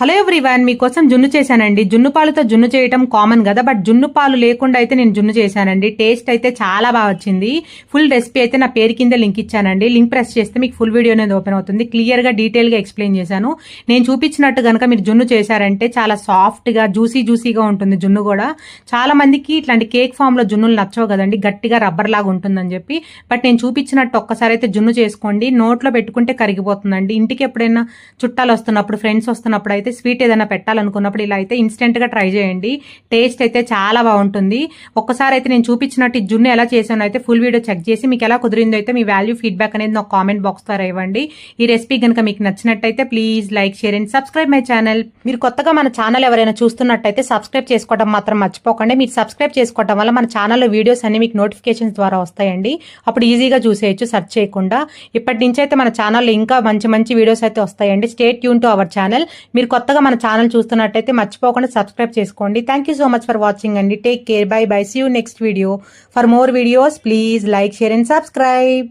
Hello everyone మీకోసం జున్ను చేశానండి. జున్ను పాలుతో జున్ను చేయటం కామన్ కదా బట్ జున్ను పాలు లేకుండా అయితే నేను జున్ను చేశానండి. టేస్ట్ అయితే చాలా బాగా వచ్చింది. ఫుల్ రెసిపీ అయితే నా పేరు కింద లింక్ ఇచ్చానండి. లింక్ ప్రెస్ చేస్తే మీకు ఫుల్ వీడియో అనేది ఓపెన్ అవుతుంది. క్లియర్గా ఎక్స్ప్లెయిన్ చేశాను. నేను చూపించినట్టు కనుక మీరు జున్ను చేశారంటే చాలా సాఫ్ట్గా జ్యూసీ జ్యూసీగా ఉంటుంది జున్ను కూడా. చాలా మందికి ఇట్లాంటి కేక్ ఫామ్లో జున్నులు నచ్చవు కదండి. గట్టిగా రబ్బర్ లాగా ఉంటుందని చెప్పి. బట్ నేను చూపించినట్టు ఒక్కసారి అయితే జున్ను చేసుకోండి. నోట్లో పెట్టుకుంటే కరిగిపోతుందండి. ఇంటికి ఎప్పుడైనా చుట్టాలు వస్తున్నప్పుడు ఫ్రెండ్స్ వస్తున్నప్పుడు అయితే స్వీట్ ఏదైనా పెట్టాలనుకున్నప్పుడు ఇలా అయితే ఇన్స్టెంట్గా ట్రై చేయండి. టేస్ట్ అయితే చాలా బాగుంటుంది. ఒక్కసారి అయితే నేను చూపించినట్టు ఈ జున్ను ఎలా చేశానో అయితే ఫుల్ వీడియో చెక్ చేసి మీకు ఎలా కుదిరిందో అయితే మీ వాల్యూ ఫీడ్బ్యాక్ అనేది నాకు కామెంట్ బాక్స్ ద్వారా ఇవ్వండి ఈ రెసిపీ కనుక మీకు నచ్చినట్టయితే please like share and subscribe my channel. మీరు కొత్తగా మన ఛానల్ ఎవరైనా చూస్తున్నట్టయితే సబ్స్క్రైబ్ చేసుకోవడం మాత్రం మర్చిపోకండి. మీరు సబ్స్క్రైబ్ చేసుకోవడం వల్ల మన ఛానల్లో వీడియోస్ అన్ని మీకు నోటిఫికేషన్స్ ద్వారా వస్తాయండి. అప్పుడు ఈజీగా చూసేయచ్చు సెర్చ్ చేయకుండా. ఇప్పటి నుంచి అయితే మన ఛానల్లో ఇంకా మంచి మంచి వీడియోస్ అయితే వస్తాయండి. Stay tuned to our channel. మీరు మీరు కొత్తగా మన ఛానల్ చూస్తున్నట్టయితే మర్చిపోకుండా సబ్స్క్రైబ్ చేసుకోండి. Thank you so much for watching అండి. Take care bye bye see you next video for more videos please like share and subscribe